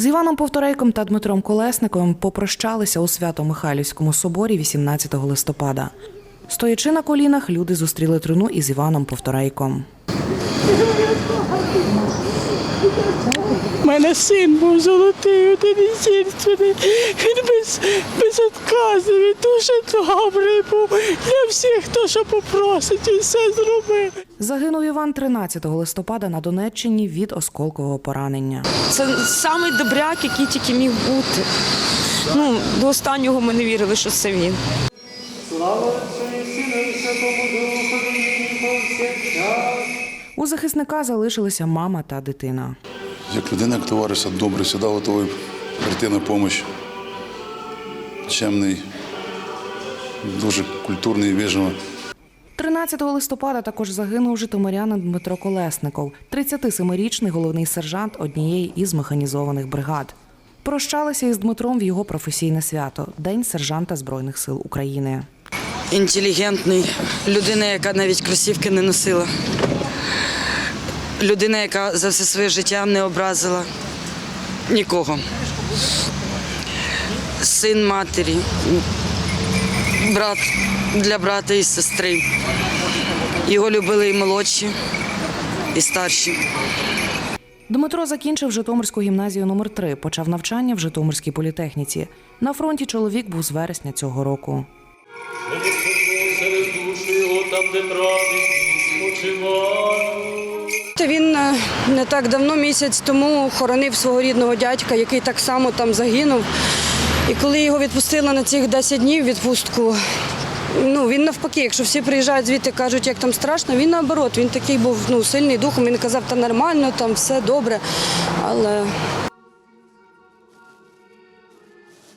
З Іваном Повторейком та Дмитром Колесником попрощалися у Свято-Михайлівському соборі 18 листопада. Стоячи на колінах, люди зустріли труну із Іваном Повторейком. У мене син був золотий, один єдинственний. Він без, безотказний, він дуже добрий був. Для всіх, хто що попросить, він все зробив. Загинув Іван 13 листопада на Донеччині від осколкового поранення. Це самий добряк, який тільки міг бути. Ну, до останнього ми не вірили, що це він. У захисника залишилися мама та дитина. Як людина, як товариша, добрий, завжди готовий прийти на допомогу. Чемний, дуже культурний і вежливий. 13 листопада також загинув житомирянин Дмитро Колесников, 37-річний головний сержант однієї із механізованих бригад. Прощалися із Дмитром в його професійне свято День сержанта Збройних сил України. інтелігентний, людина, яка навіть кросівки не носила. Людина, яка за все своє життя не образила нікого. Син матері, брат для брата і сестри. Його любили і молодші, і старші. Дмитро закінчив Житомирську гімназію номер 3 почав навчання в Житомирській політехніці. На фронті чоловік був з вересня цього року. Там, де спочиває. Не так давно, місяць тому, хоронив свого рідного дядька, який так само там загинув. І коли його відпустили на цих 10 днів відпустку, ну він навпаки, якщо всі приїжджають звідти, кажуть, як там страшно, він наоборот, він такий був ну, сильний духом, він казав, та нормально, там все добре. Але